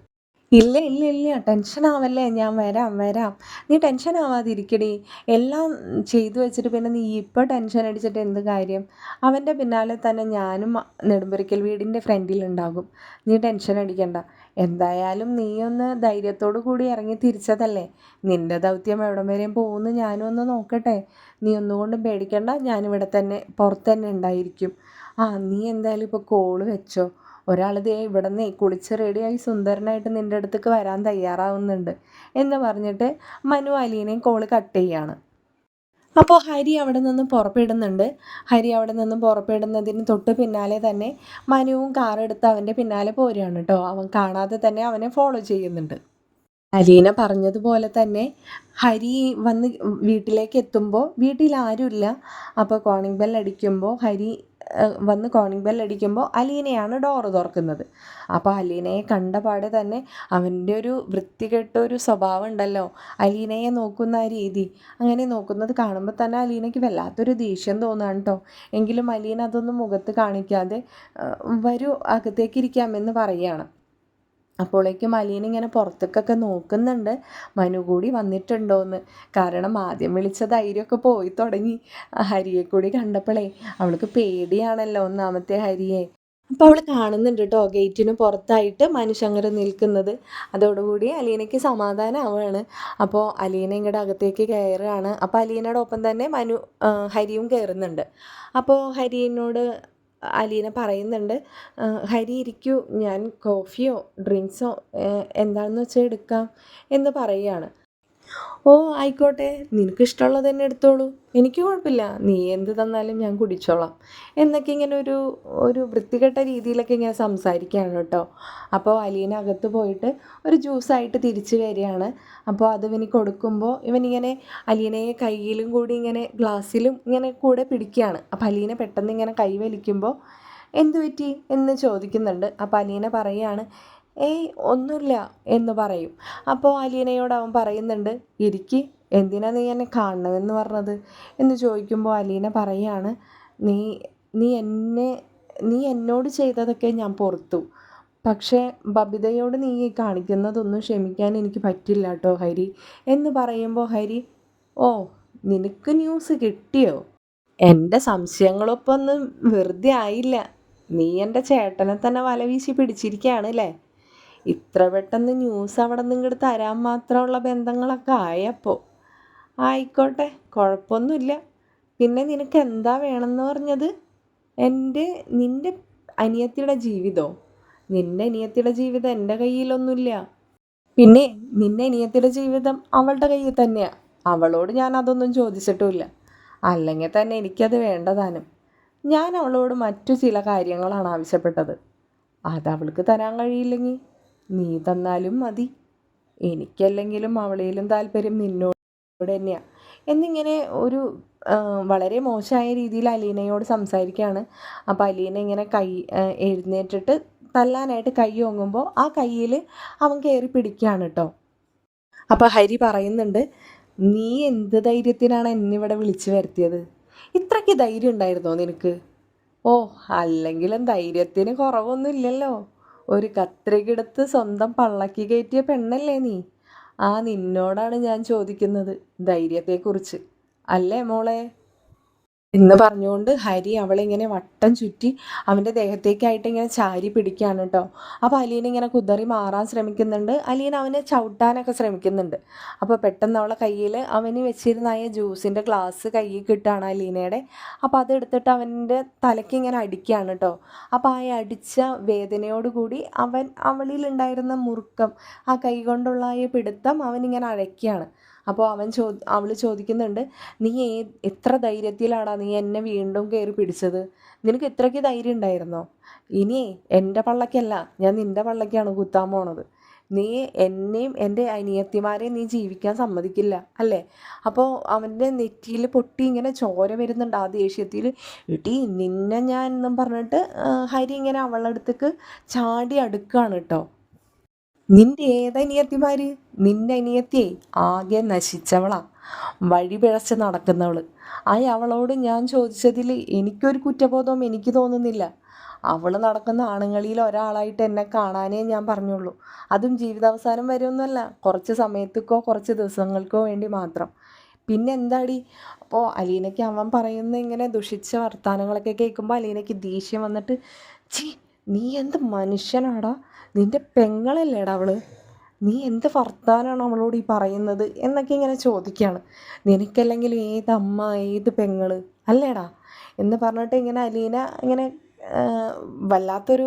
ഇല്ല ഇല്ല ഇല്ല ടെൻഷൻ ആവല്ലേ? ഞാൻ വരാം വരാം. നീ ടെൻഷൻ ആവാതിരിക്കടി. എല്ലാം ചെയ്തു വെച്ചിട്ട് പിന്നെ നീ ഇപ്പോൾ ടെൻഷൻ അടിച്ചിട്ട് എന്ത് കാര്യം? അവന്റെ പിന്നാലെ തന്നെ ഞാനും നെടുമ്പുരയ്ക്കൽ വീടിന്റെ ഫ്രണ്ടിലുണ്ടാകും. നീ ടെൻഷൻ അടിക്കണ്ട. എന്തായാലും നീ ഒന്ന് ധൈര്യത്തോടു കൂടി ഇറങ്ങി തിരിച്ചതല്ലേ? നിന്റെ ദൗത്യം എവിടം വരെയും പോകുമെന്ന് ഞാനും ഒന്ന് നോക്കട്ടെ. നീ ഒന്നുകൊണ്ടും പേടിക്കണ്ട. ഞാനിവിടെ തന്നെ പുറത്ത് തന്നെ ഉണ്ടായിരിക്കും. ആ നീ എന്തായാലും ഇപ്പോൾ കോൾ വെച്ചോ? ഒരാൾ ദേ ഇവിടെ നിന്ന് കുളിച്ച് റെഡിയായി സുന്ദരനായിട്ട് നിന്റെ അടുത്തേക്ക് വരാൻ തയ്യാറാവുന്നുണ്ട്. എന്ന് പറഞ്ഞിട്ട് മനു അലീനെയും കോൾ കട്ട് ചെയ്യാണ്. അപ്പോൾ ഹരി അവിടെ നിന്ന് പുറപ്പെടുന്നുണ്ട്. ഹരി അവിടെ നിന്ന് പുറപ്പെടുന്നതിന് തൊട്ട് പിന്നാലെ തന്നെ മനുവും കാറെടുത്ത് അവന്റെ പിന്നാലെ പോരുകയാണ് കേട്ടോ. അവൻ കാണാതെ തന്നെ അവനെ ഫോളോ ചെയ്യുന്നുണ്ട്. അലീന പറഞ്ഞതുപോലെ തന്നെ ഹരി വന്ന് വീട്ടിലേക്ക് എത്തുമ്പോൾ വീട്ടിൽ ആരുമില്ല. അപ്പോൾ കോണിംഗ് ബെൽ അടിക്കുമ്പോൾ ഹരി വന്ന് കോണിംഗ് ബെൽ അടിക്കുമ്പോൾ അലീനയാണ് ഡോറ് തുറക്കുന്നത്. അപ്പോൾ അലീനയെ കണ്ട പാടെ തന്നെ അവന്റെ ഒരു വൃത്തികെട്ട ഒരു സ്വഭാവം ഉണ്ടല്ലോ. അലീനയെ നോക്കുന്ന ആ രീതി. അങ്ങനെ നോക്കുന്നത് കാണുമ്പോൾ തന്നെ അലീനയ്ക്ക് വല്ലാത്തൊരു ദേഷ്യം തോന്നുകയാണ് കേട്ടോ എങ്കിലും അലീന അതൊന്നും മുഖത്ത് കാണിക്കാതെ വരൂ അകത്തേക്ക് ഇരിക്കാമെന്ന് പറയുകയാണ്. അപ്പോഴേക്കും അലീന ഇങ്ങനെ പുറത്തേക്കൊക്കെ നോക്കുന്നുണ്ട്. മനു കൂടി വന്നിട്ടുണ്ടോയെന്ന് കാരണം ആദ്യം വിളിച്ച ധൈര്യമൊക്കെ പോയി തുടങ്ങി. ഹരിയെ കൂടി കണ്ടപ്പോഴേ അവൾക്ക് പേടിയാണല്ലോ ഒന്നാമത്തെ ഹരിയെ. അപ്പോൾ അവൾ കാണുന്നുണ്ട് കേട്ടോ ഗേറ്റിന് പുറത്തായിട്ട് മനുഷ്യങ്ങർ നിൽക്കുന്നത്. അതോടുകൂടി അലീനയ്ക്ക് സമാധാനമാവുകയാണ് അപ്പോൾ അലീന ഇങ്ങോട്ട് അകത്തേക്ക് കയറുകയാണ്. അപ്പോൾ അലീനയുടെ ഒപ്പം തന്നെ മനു ഹരിയും കയറുന്നുണ്ട്. അപ്പോൾ ഹരിനോട് അലീന പറയുന്നുണ്ട് ഹരി ഇരിക്കൂ ഞാൻ കോഫിയോ ഡ്രിങ്ക്സോ എന്താണെന്ന് വെച്ചാൽ എടുക്കാം എന്ന് പറയുകയാണ്. ഓ ആയിക്കോട്ടെ. നിനക്ക് ഇഷ്ടമുള്ളത് തന്നെ എടുത്തോളൂ. എനിക്ക് കുഴപ്പമില്ല. നീ എന്ത് തന്നാലും ഞാൻ കുടിച്ചോളാം. എന്നൊക്കെ ഇങ്ങനെ ഒരു ഒരു വൃത്തികെട്ട രീതിയിലൊക്കെ ഇങ്ങനെ സംസാരിക്കുകയാണ് കേട്ടോ. അപ്പോൾ അലീന പോയിട്ട് ഒരു ജ്യൂസായിട്ട് തിരിച്ചു വരികയാണ്. അപ്പോൾ അത് ഇവന് കൊടുക്കുമ്പോൾ ഇവനിങ്ങനെ അലീനയെ കയ്യിലും കൂടി ഇങ്ങനെ ഗ്ലാസ്സിലും ഇങ്ങനെ കൂടെ പിടിക്കുകയാണ്. അപ്പോൾ അലീന പെട്ടെന്ന് ഇങ്ങനെ കൈ വലിക്കുമ്പോൾ എന്ത് പറ്റി? എന്ന് ചോദിക്കുന്നുണ്ട്. അപ്പോൾ അലീന പറയുകയാണ് ഏയ് ഒന്നുമില്ല എന്ന് പറയും. അപ്പോൾ അലീനയോട് അവൻ പറയുന്നുണ്ട് ഇരിക്ക് എന്തിനാ നീ എന്നെ കാണണമെന്ന് പറഞ്ഞത്? എന്ന് ചോദിക്കുമ്പോൾ അലീന പറയാണ് നീ നീ എന്നെ നീ എന്നോട് ചെയ്തതൊക്കെ ഞാൻ പുറത്തു. പക്ഷേ ബബിതയോട് നീ കാണിക്കുന്നതൊന്നും ക്ഷമിക്കാൻ എനിക്ക് പറ്റില്ല കേട്ടോ ഹരി. എന്ന് പറയുമ്പോൾ ഹരി ഓ നിനക്ക് ന്യൂസ് കിട്ടിയോ? എന്റെ സംശയങ്ങളൊപ്പം ഒന്നും വെറുതെ ആയില്ല. നീ എന്റെ ചേട്ടനെ തന്നെ വല വീശി പിടിച്ചിരിക്കുകയാണ് അല്ലേ ഇത്ര പെട്ടെന്ന് ന്യൂസ് അവിടെ നിന്ന് തരാൻ മാത്രമുള്ള ബന്ധങ്ങളൊക്കെ ആയപ്പോൾ ആയിക്കോട്ടെ കുഴപ്പമൊന്നുമില്ല പിന്നെ നിനക്ക് എന്താ വേണമെന്ന് പറഞ്ഞത്? എന്റെ നിന്റെ അനിയത്തിയുടെ ജീവിതമോ നിന്റെ അനിയത്തിയുടെ ജീവിതം എന്റെ കയ്യിലൊന്നുമില്ല. പിന്നെ നിന്റെ അനിയത്തിയുടെ ജീവിതം അവളുടെ കയ്യിൽ തന്നെയാണ് അവളോട് ഞാൻ അതൊന്നും ചോദിച്ചിട്ടുമില്ല. അല്ലെങ്കിൽ തന്നെ എനിക്കത് വേണ്ടതാനും ഞാൻ അവളോട് മറ്റു ചില കാര്യങ്ങളാണ് ആവശ്യപ്പെട്ടത്. അത് അവൾക്ക് തരാൻ കഴിയില്ലെങ്കിൽ നീ തന്നാലും മതി. എനിക്കല്ലെങ്കിലും അവളേലും താല്പര്യം നിന്നോട് തന്നെയാണ് എന്നിങ്ങനെ ഒരു വളരെ മോശമായ രീതിയിൽ അലീനയോട് സംസാരിക്കുകയാണ്. അപ്പോൾ അലീന ഇങ്ങനെ കൈ എഴുന്നേറ്റിട്ട് തല്ലാനായിട്ട് കൈ ഓങ്ങുമ്പോൾ ആ കയ്യിൽ അവൻ കയറി പിടിക്കുകയാണ് കേട്ടോ അപ്പോൾ ഹരി പറയുന്നുണ്ട് നീ എന്ത് ധൈര്യത്തിനാണ് എന്നിവിടെ വിളിച്ചു വരുത്തിയത്? ഇത്രയ്ക്ക് ധൈര്യം ഉണ്ടായിരുന്നോ നിനക്ക്? ഓ അല്ലെങ്കിലും ധൈര്യത്തിന് കുറവൊന്നും ഇല്ലല്ലോ. ഒരു കത്രികെടുത്ത് സ്വന്തം പള്ളക്കി കയറ്റിയ പെണ്ണല്ലേ നീ? ആ നിന്നോടാണ് ഞാൻ ചോദിക്കുന്നത് ധൈര്യത്തെക്കുറിച്ച്. അല്ലേ മോളെ? എന്ന് പറഞ്ഞുകൊണ്ട് ഹരി അവളെ ഇങ്ങനെ വട്ടം ചുറ്റി അവന്റെ ദേഹത്തേക്കായിട്ട് ഇങ്ങനെ ചാരി പിടിക്കുകയാണ് കേട്ടോ. അപ്പോൾ അലീന ഇങ്ങനെ കുതറി മാറാൻ ശ്രമിക്കുന്നുണ്ട്. അലീന അവനെ ചവിട്ടാനൊക്കെ ശ്രമിക്കുന്നുണ്ട്. അപ്പോൾ പെട്ടെന്ന് അവളെ കയ്യിൽ അവന് വെച്ചിരുന്നായ ജ്യൂസിന്റെ ഗ്ലാസ് കയ്യിൽ കിട്ടുകയാണ് അലീനയുടെ. അപ്പോൾ അതെടുത്തിട്ട് അവന്റെ തലയ്ക്ക് ഇങ്ങനെ അടിക്കുകയാണ് കേട്ടോ. അപ്പോൾ ആ അടിച്ച വേദനയോടുകൂടി അവൻ അവളിലുണ്ടായിരുന്ന മുറുക്കം ആ കൈ കൊണ്ടുള്ള പിടുത്തം അവനിങ്ങനെ അഴയ്ക്കുകയാണ്. അപ്പോൾ അവൻ ചോ അവൾ ചോദിക്കുന്നുണ്ട് നീ ഏ എത്ര ധൈര്യത്തിലാടാ നീ എന്നെ വീണ്ടും കയറി പിടിച്ചത്? നിനക്ക് ഇത്രയ്ക്ക് ധൈര്യം ഉണ്ടായിരുന്നോ? ഇനി എന്റെ പള്ളക്കല്ല ഞാൻ നിന്റെ പള്ളക്കാണ് കുത്താൻ പോണത്. നീ എന്നെയും എന്റെ അനിയത്തിമാരെയും നീ ജീവിക്കാൻ സമ്മതിക്കില്ല അല്ലേ? അപ്പോൾ അവന്റെ നെറ്റിയിൽ പൊട്ടി ഇങ്ങനെ ചോര വരുന്നുണ്ട് ആ ദേഷ്യത്തിൽ. ഇട്ടി നിന്നെ ഞാൻ എന്നും പറഞ്ഞിട്ട് ഹരി ഇങ്ങനെ അവളടുത്തേക്ക് ചാടി അടുക്കുകയാണ് കേട്ടോ. നിന്റെ ഏതനിയത്തിമാര്? നിന്റെ അനിയത്തിയെ ആകെ നശിച്ചവളാ. വഴി പിഴച്ച് നടക്കുന്നവൾ ആ അവളോട് ഞാൻ ചോദിച്ചതിൽ എനിക്കൊരു കുറ്റബോധവും എനിക്ക് തോന്നുന്നില്ല. അവൾ നടക്കുന്ന ആണുങ്ങളിൽ ഒരാളായിട്ട് എന്നെ കാണാനേ ഞാൻ പറഞ്ഞുള്ളൂ. അതും ജീവിതാവസാനം വരുമെന്നല്ല കുറച്ച് സമയത്തേക്കോ കുറച്ച് ദിവസങ്ങൾക്കോ വേണ്ടി മാത്രം. പിന്നെ എന്താടി അപ്പോൾ അലീനയ്ക്ക് അവൻ പറയുന്ന ഇങ്ങനെ ദുഷിച്ച വർത്തമാനങ്ങളൊക്കെ കേൾക്കുമ്പോൾ അലീനയ്ക്ക് ദേഷ്യം വന്നിട്ട് ചീ നീ എന്ത് മനുഷ്യനാടാ? നിന്റെ പെങ്ങളല്ലേടാ അവൾ? നീ എന്ത് വർത്താനാണ് അവളോട് ഈ പറയുന്നത് എന്നൊക്കെ ഇങ്ങനെ ചോദിക്കുകയാണ് നിനക്കല്ലെങ്കിൽ ഏത് അമ്മ ഏത് പെങ്ങൾ? അല്ലേടാ? എന്ന് പറഞ്ഞിട്ട് ഇങ്ങനെ അലീന ഇങ്ങനെ വല്ലാത്തൊരു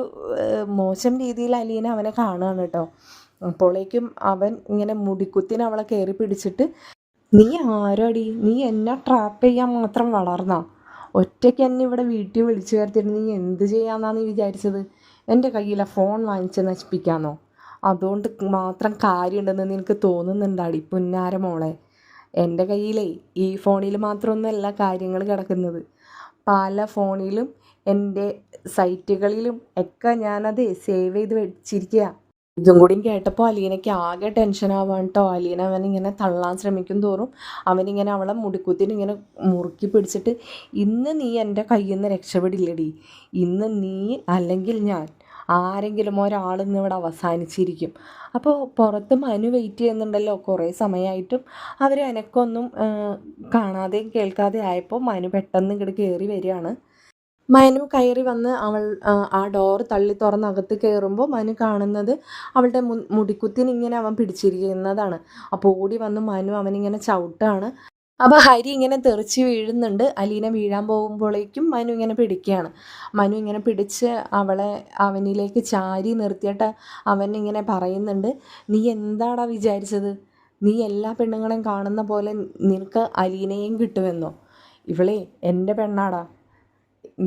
മോശം രീതിയിൽ അലീന അവനെ കാണുകയാണ് കേട്ടോ. അപ്പോഴേക്കും അവൻ ഇങ്ങനെ മുടിക്കുത്തിന് അവളെ കയറി പിടിച്ചിട്ട് നീ ആരോടി? നീ എന്നെ ട്രാപ്പ് ചെയ്യാൻ മാത്രം വളർന്നാ? ഒറ്റയ്ക്ക് എന്നെ ഇവിടെ വീട്ടിൽ വിളിച്ചു വരുത്തിയിട്ട് നീ എന്ത് ചെയ്യാന്നാണ് നീ വിചാരിച്ചത്? എന്റെ കയ്യിലെ ഫോൺ വാങ്ങിച്ച് നശിപ്പിക്കാന്നോ അതുകൊണ്ട് മാത്രം കാര്യമുണ്ടെന്ന് നിനക്ക് തോന്നുന്നുണ്ടാടി പുന്നാര മോളെ. എന്റെ കയ്യിലേ ഈ ഫോണിൽ മാത്രമൊന്നുമല്ല കാര്യങ്ങൾ കിടക്കുന്നത്. പല ഫോണിലും എന്റെ സൈറ്റുകളിലും ഒക്കെ ഞാനത് സേവ് ചെയ്ത് വെച്ചിരിക്കുക ഇതും കൂടി കേട്ടപ്പോൾ അലീനയ്ക്ക് ആകെ ടെൻഷൻ ആവാൻ കേട്ടോ അലീന അവനിങ്ങനെ തള്ളാൻ ശ്രമിക്കും തോറും അവനിങ്ങനെ അവളെ മുടിക്കുത്തിന് ഇങ്ങനെ മുറുക്കി പിടിച്ചിട്ട് ഇന്ന് നീ എന്റെ കയ്യിൽ നിന്ന് രക്ഷപ്പെടില്ലടി. ഇന്ന് നീ അല്ലെങ്കിൽ ഞാൻ ആരെങ്കിലും ഒരാൾ ഇന്ന് ഇവിടെ അവസാനിച്ചിരിക്കും. അപ്പോൾ പുറത്ത് മനു വെയിറ്റ് ചെയ്യുന്നുണ്ടല്ലോ. കുറേ സമയമായിട്ടും അവർ എനക്കൊന്നും കാണാതെയും കേൾക്കാതെ ആയപ്പോൾ മനു പെട്ടെന്ന് ഇങ്ങോട്ട് കയറി വരികയാണ്. മനു കയറി വന്ന് അവൾ ആ ഡോർ തള്ളി തുറന്ന് അകത്ത് കയറുമ്പോൾ മനു കാണുന്നത് അവളുടെ മു മുടിക്കുത്തിന് ഇങ്ങനെ അവൻ പിടിച്ചിരിക്കുന്നതാണ്. അപ്പോൾ ഓടി വന്ന് മനു അവനിങ്ങനെ ചവിട്ടാണ്. അപ്പോൾ ഹരി ഇങ്ങനെ തെറിച്ച് വീഴുന്നുണ്ട്. അലീന വീഴാൻ പോകുമ്പോഴേക്കും മനു ഇങ്ങനെ പിടിക്കുകയാണ്. മനു ഇങ്ങനെ പിടിച്ച് അവളെ അവനിലേക്ക് ചാരി നിർത്തിയിട്ട് അവൻ ഇങ്ങനെ പറയുന്നുണ്ട് നീ എന്താടാ വിചാരിച്ചത്? നീ എല്ലാ പെണ്ണുങ്ങളെയും കാണുന്ന പോലെ നിനക്ക് അലീനയും കിട്ടുമെന്നോ? ഇവളെ എന്റെ പെണ്ണാടാ.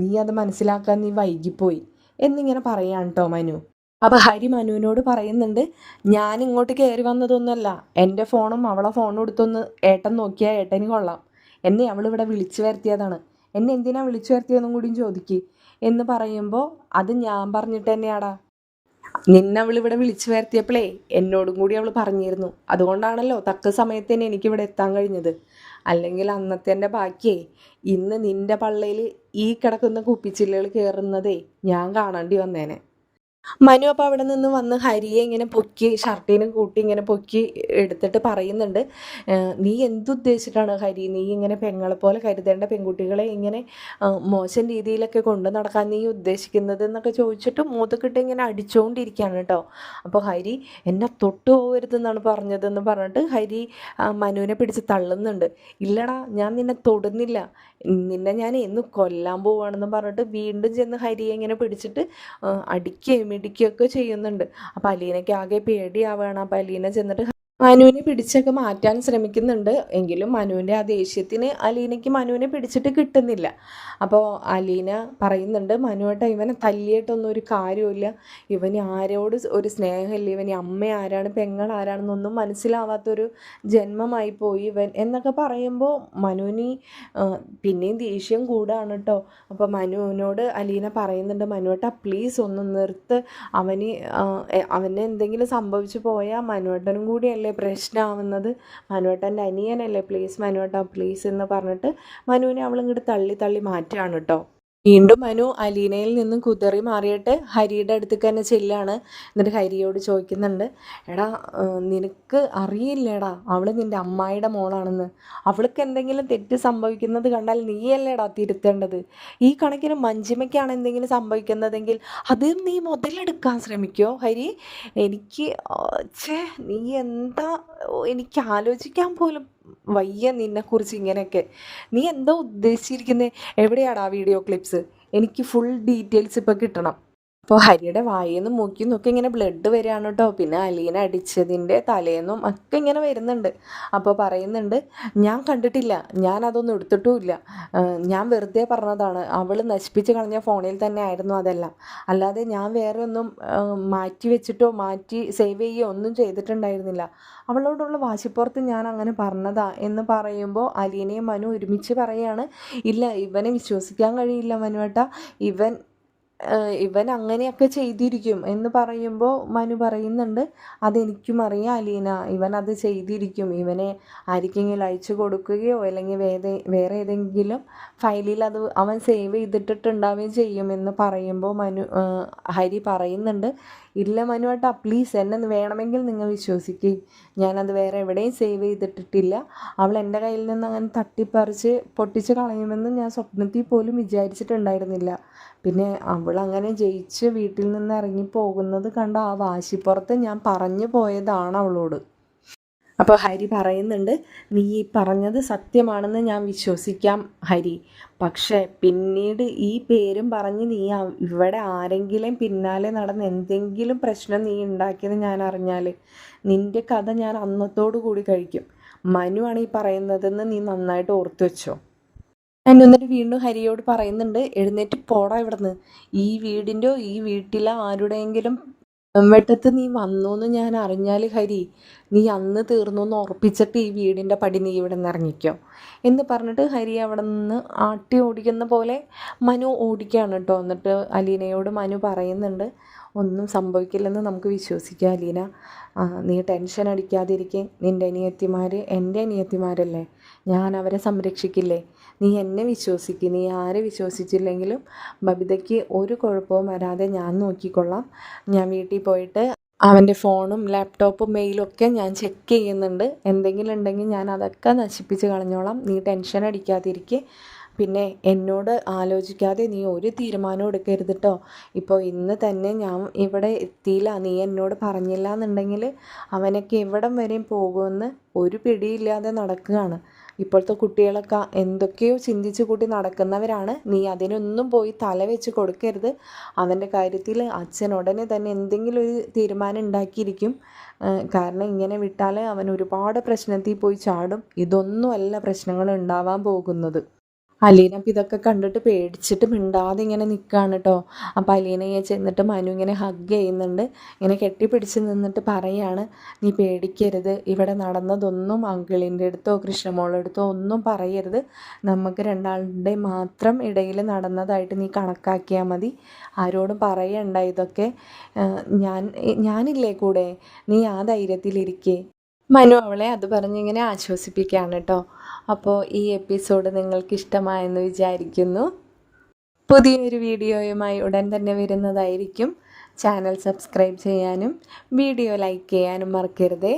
നീ അത് മനസ്സിലാക്കാൻ നീ വൈകിപ്പോയി. എന്നിങ്ങനെ പറയാണ് കേട്ടോ മനു. അപ്പോൾ ഹരി മനുവിനോട് പറയുന്നുണ്ട് ഞാൻ ഇങ്ങോട്ട് കയറി വന്നതൊന്നുമല്ല. എന്റെ ഫോണും അവളെ ഫോണും എടുത്തൊന്ന് ഏട്ടൻ നോക്കിയാൽ ഏട്ടന് കൊള്ളാം. എന്നെ അവളിവിടെ വിളിച്ചു വരുത്തിയതാണ്. എന്നെ എന്തിനാ വിളിച്ചു വരുത്തിയതെന്നും കൂടിയും ചോദിക്ക്. എന്ന് പറയുമ്പോൾ അത് ഞാൻ പറഞ്ഞിട്ട് തന്നെയാടാ. നിന്നെ അവൾ ഇവിടെ വിളിച്ചു വരുത്തിയപ്പോഴേ എന്നോടും കൂടി അവൾ പറഞ്ഞിരുന്നു. അതുകൊണ്ടാണല്ലോ തക്ക സമയത്ത് തന്നെ എനിക്കിവിടെ എത്താൻ കഴിഞ്ഞത്. അല്ലെങ്കിൽ അന്നത്തെ ബാക്കിയേ ഇന്ന് നിന്റെ പള്ളയിൽ ഈ കിടക്കുന്ന കുപ്പിച്ചില്ലുകൾ കയറുന്നതേ ഞാൻ കാണേണ്ടി വന്നേനെ. മനു അപ്പോൾ അവിടെ നിന്ന് വന്ന് ഹരിയെ ഇങ്ങനെ പൊക്കി ഷർട്ടിനും കൂട്ടി ഇങ്ങനെ പൊക്കി എടുത്തിട്ട് പറയുന്നുണ്ട്. നീ എന്തുദ്ദേശിച്ചിട്ടാണ് ഹരി? നീ ഇങ്ങനെ പെങ്ങളെ പോലെ കരുതേണ്ട പെൺകുട്ടികളെ ഇങ്ങനെ മോശം രീതിയിലൊക്കെ കൊണ്ടു നടക്കാൻ നീ ഉദ്ദേശിക്കുന്നത്? എന്നൊക്കെ ചോദിച്ചിട്ട് മൂത്തക്കിട്ട് ഇങ്ങനെ അടിച്ചുകൊണ്ടിരിക്കുകയാണ് കേട്ടോ. അപ്പോൾ ഹരി എന്നെ തൊട്ട് പോകരുതെന്നാണ് പറഞ്ഞതെന്ന് പറഞ്ഞിട്ട് ഹരി മനുവിനെ പിടിച്ച് തള്ളുന്നുണ്ട്. ഇല്ലടാ ഞാൻ നിന്നെ തൊടുന്നില്ല. നിന്നെ ഞാൻ എന്ന് കൊല്ലാൻ പോവാണെന്ന് പറഞ്ഞിട്ട് വീണ്ടും ചെന്ന് ഹരിയെ ഇങ്ങനെ പിടിച്ചിട്ട് അടിക്കുകയും ഇടിക്കുകയൊക്കെ ചെയ്യുന്നുണ്ട്. അപ്പോൾ അലീനയ്ക്ക് ആകെ പേടിയാവുകയാണ്. അപ്പോൾ അലീന ചെന്നിട്ട് മനുവിനെ പിടിച്ചൊക്കെ മാറ്റാൻ ശ്രമിക്കുന്നുണ്ട്. എങ്കിലും മനുവിന്റെ ആ ദേഷ്യത്തിന് അലീനയ്ക്ക് മനുവിനെ പിടിച്ചിട്ട് കിട്ടുന്നില്ല. അപ്പോൾ അലീന പറയുന്നുണ്ട് മനുവേട്ട ഇവനെ തല്ലിയിട്ടൊന്നും ഒരു കാര്യമില്ല ഇവന് ആരോട് ഒരു സ്നേഹമില്ല. ഇവന് അമ്മ ആരാണ് പെങ്ങൾ ആരാണെന്നൊന്നും മനസ്സിലാവാത്തൊരു ജന്മമായി പോയി ഇവൻ. എന്നൊക്കെ പറയുമ്പോൾ മനുവിന് പിന്നെയും ദേഷ്യം കൂടാണ് കേട്ടോ. അപ്പോൾ മനുവിനോട് അലീന പറയുന്നുണ്ട് മനുവേട്ട പ്ലീസ് ഒന്ന് നിർത്ത്. അവന് അവന് എന്തെങ്കിലും സംഭവിച്ചു പോയാൽ മനുവേട്ടനും കൂടിയല്ലേ അല്ലേ പ്രശ്നമാവുന്നത് മനുവേട്ടന്റെ അനിയനല്ലേ? പ്ലീസ് മനുവേട്ട പ്ലീസ് എന്ന് പറഞ്ഞിട്ട് മനുവിനെ അവളിങ്ങോട്ട് തള്ളി തള്ളി മാറ്റുകയാണ് കേട്ടോ. വീണ്ടും അനു അലീനയിൽ നിന്നും കുതറി മാറിയിട്ട് ഹരിയുടെ അടുത്തേക്ക് തന്നെ ചെല്ലാണ് എന്നിട്ട് ഹരിയോട് ചോദിക്കുന്നുണ്ട് എടാ നിനക്ക് അറിയില്ലേടാ അവൾ നിന്റെ അമ്മായിയുടെ മോളാണെന്ന്. അവൾക്ക് എന്തെങ്കിലും തെറ്റ് സംഭവിക്കുന്നത് കണ്ടാൽ നീയല്ലേടാ തിരുത്തേണ്ടത്? ഈ കണക്കിന് മഞ്ജിമയ്ക്കാണ് എന്തെങ്കിലും സംഭവിക്കുന്നതെങ്കിൽ അത് നീ മുതലെടുക്കാൻ ശ്രമിക്കോ? ഹരി എനിക്ക് ഛേ നീ എന്താ എനിക്ക് ആലോചിക്കാൻ പോലും വയ്യ നിന്നെക്കുറിച്ച് ഇങ്ങനെയൊക്കെ. നീ എന്താ ഉദ്ദേശിച്ചിരിക്കുന്നത് എവിടെയാടാ വീഡിയോ ക്ലിപ്സ് എനിക്ക് ഫുൾ ഡീറ്റെയിൽസ് ഇപ്പോൾ കിട്ടണം. അപ്പോൾ ഹരിയുടെ വായിൽ നിന്ന് മൂക്കിൽ നിന്നൊക്കെ ഇങ്ങനെ ബ്ലഡ് വരികയാണ് കേട്ടോ പിന്നെ അലീന അടിച്ചതിന്റെ തലേന്നും ഒക്കെ ഇങ്ങനെ വരുന്നുണ്ട്. അപ്പോൾ പറയുന്നുണ്ട് ഞാൻ കണ്ടിട്ടില്ല. ഞാൻ അതൊന്നും എടുത്തിട്ടുമില്ല. ഞാൻ വെറുതെ പറഞ്ഞതാണ്. അവൾ നശിപ്പിച്ച് കളഞ്ഞ ഫോണിൽ തന്നെ ആയിരുന്നു അതെല്ലാം. അല്ലാതെ ഞാൻ വേറെ ഒന്നും മാറ്റി വെച്ചിട്ടോ മാറ്റി സേവ് ചെയ്യുകയോ ഒന്നും ചെയ്തിട്ടുണ്ടായിരുന്നില്ല. അവളോടുള്ള വാശിപ്പുറത്ത് ഞാൻ അങ്ങനെ പറഞ്ഞതാ എന്ന് പറയുമ്പോൾ അലീനയും മനു ഒരുമിച്ച് പറയുകയാണ് ഇല്ല ഇവനെ വിശ്വസിക്കാൻ കഴിയില്ല മനുവേട്ട. ഇവൻ ഇവൻ അങ്ങനെയൊക്കെ ചെയ്തിരിക്കും എന്ന് പറയുമ്പോൾ മനു പറയുന്നുണ്ട് അതെനിക്കും അറിയാം അലീന. ഇവൻ അത് ചെയ്തിരിക്കും. ഇവനെ ആർക്കെങ്കിലും അയച്ചു കൊടുക്കുകയോ അല്ലെങ്കിൽ വേറെ വേറെ ഏതെങ്കിലും ഫയലിൽ അത് അവൻ സേവ് ചെയ്തിട്ടിട്ടുണ്ടാവുകയും ചെയ്യുമെന്ന് പറയുമ്പോൾ മനു ഹരി പറയുന്നുണ്ട് ഇല്ല മനുവേട്ടാ പ്ലീസ് എന്നെ വേണമെങ്കിൽ നിങ്ങൾ വിശ്വസിക്കുക ഞാനത് വേറെ എവിടെയും സേവ് ചെയ്തിട്ടിട്ടില്ല. അവൾ എന്റെ കയ്യിൽ നിന്ന് അങ്ങനെ തട്ടിപ്പറിച്ച് പൊട്ടിച്ച് കളയുമെന്ന് ഞാൻ സ്വപ്നത്തിൽ പോലും വിചാരിച്ചിട്ടുണ്ടായിരുന്നില്ല. പിന്നെ അവൾ അങ്ങനെ ജയിച്ച് വീട്ടിൽ നിന്ന് ഇറങ്ങി പോകുന്നത് കണ്ട ആ വാശിപ്പുറത്ത് ഞാൻ പറഞ്ഞു പോയതാണ് അവളോട്. അപ്പോൾ ഹരി പറയുന്നുണ്ട് നീ ഈ പറഞ്ഞത് സത്യമാണെന്ന് ഞാൻ വിശ്വസിക്കാം ഹരി. പക്ഷേ പിന്നീട് ഈ പേരും പറഞ്ഞ് നീ ഇവിടെ ആരെങ്കിലും പിന്നാലെ നടന്ന് എന്തെങ്കിലും പ്രശ്നം നീ ഉണ്ടാക്കിയത് ഞാൻ അറിഞ്ഞാൽ നിന്റെ കഥ ഞാൻ അന്നത്തോടു കൂടി കഴിക്കും. മനുവാണ് ഈ പറയുന്നതെന്ന് നീ നന്നായിട്ട് ഓർത്തു വെച്ചോ? ഞാൻ എന്നിട്ട് വീണ്ടും ഹരിയോട് പറയുന്നുണ്ട് എഴുന്നേറ്റ് പോടാ ഇവിടുന്ന്. ഈ വീടിന്റെയോ ഈ വീട്ടിലെ ആരുടെയെങ്കിലും വെട്ടത്ത് നീ വന്നു എന്ന് ഞാൻ അറിഞ്ഞാൽ ഹരി നീ അന്ന് തീർന്നു എന്ന് ഉറപ്പിച്ചിട്ട് ഈ വീടിന്റെ പടി നീ ഇവിടെ നിന്ന് ഇറങ്ങിക്കോ. എന്ന് പറഞ്ഞിട്ട് ഹരി അവിടെ നിന്ന് ആട്ടി ഓടിക്കുന്ന പോലെ മനു ഓടിക്കുകയാണ് കേട്ടോ. എന്നിട്ട് അലീനയോട് മനു പറയുന്നുണ്ട് ഒന്നും സംഭവിക്കില്ലെന്ന് നമുക്ക് വിശ്വസിക്കാം അലീന. നീ ടെൻഷൻ അടിക്കാതിരിക്കെ. നിന്റെ അനിയത്തിമാർ എന്റെ അനിയത്തിമാരല്ലേ? ഞാൻ അവരെ സംരക്ഷിക്കില്ലേ? നീ എന്നെ വിശ്വസിക്ക്. നീ ആരെ വിശ്വസിച്ചില്ലെങ്കിലും ബബിതയ്ക്ക് ഒരു കുഴപ്പവും വരാതെ ഞാൻ നോക്കിക്കൊള്ളാം. ഞാൻ വീട്ടിൽ പോയിട്ട് അവന്റെ ഫോണും ലാപ്ടോപ്പും മെയിലും ഒക്കെ ഞാൻ ചെക്ക് ചെയ്യുന്നുണ്ട്. എന്തെങ്കിലും ഉണ്ടെങ്കിൽ ഞാൻ അതൊക്കെ നശിപ്പിച്ച് കളഞ്ഞോളാം. നീ ടെൻഷൻ അടിക്കാതിരിക്കെ. പിന്നെ എന്നോട് ആലോചിക്കാതെ നീ ഒരു തീരുമാനം എടുക്കരുത് കേട്ടോ ഇപ്പോൾ ഇന്ന് തന്നെ ഞാൻ ഇവിടെ എത്തിയില്ല. നീ എന്നോട് പറഞ്ഞില്ല എന്നുണ്ടെങ്കിൽ അവനൊക്കെ എവിടം വരെയും പോകുമെന്ന് ഒരു പിടിയില്ലാതെ നടക്കുകയാണ്. ഇപ്പോഴത്തെ കുട്ടികളൊക്കെ എന്തൊക്കെയോ ചിന്തിച്ചു കൂട്ടി നടക്കുന്നവരാണ്. നീ അതിനൊന്നും പോയി തല വെച്ച് കൊടുക്കരുത്. അവന്റെ കാര്യത്തിൽ അച്ഛൻ ഉടനെ തന്നെ എന്തെങ്കിലും ഒരു തീരുമാനം ഉണ്ടാക്കിയിരിക്കും. കാരണം ഇങ്ങനെ വിട്ടാൽ അവൻ ഒരുപാട് പ്രശ്നത്തിൽ പോയി ചാടും. ഇതൊന്നുമല്ല പ്രശ്നങ്ങൾ ഉണ്ടാവാൻ പോകുന്നത്. അലീന അപ്പം ഇതൊക്കെ കണ്ടിട്ട് പേടിച്ചിട്ട് മിണ്ടാതെ ഇങ്ങനെ നിൽക്കുകയാണ് കേട്ടോ അപ്പം അലീനയെ ചെന്നിട്ട് മനു ഇങ്ങനെ ഹഗ് ചെയ്യുന്നുണ്ട്. ഇങ്ങനെ കെട്ടിപ്പിടിച്ച് നിന്നിട്ട് പറയാണ് നീ പേടിക്കരുത്. ഇവിടെ നടന്നതൊന്നും അങ്കിളിന്റെ അടുത്തോ കൃഷ്ണമോളുടെ അടുത്തോ ഒന്നും പറയരുത്. നമുക്ക് രണ്ടാളുടെ മാത്രം ഇടയിൽ നടന്നതായിട്ട് നീ കണക്കാക്കിയാൽ മതി. ആരോടും പറയണ്ട ഇതൊക്കെ. ഞാൻ ഞാനില്ലേ കൂടെ? നീ ആ ധൈര്യത്തിലിരിക്കേ. മനു അവളെ അത് പറഞ്ഞിങ്ങനെ ആശ്വസിപ്പിക്കുകയാണ് കേട്ടോ അപ്പോൾ ഈ എപ്പിസോഡ് നിങ്ങൾക്ക് ഇഷ്ടമായെന്ന് വിചാരിക്കുന്നു. പുതിയൊരു വീഡിയോയുമായി ഉടൻ തന്നെ വരുന്നതായിരിക്കും. ചാനൽ സബ്സ്ക്രൈബ് ചെയ്യാനും വീഡിയോ ലൈക്ക് ചെയ്യാനും മറക്കരുതേ.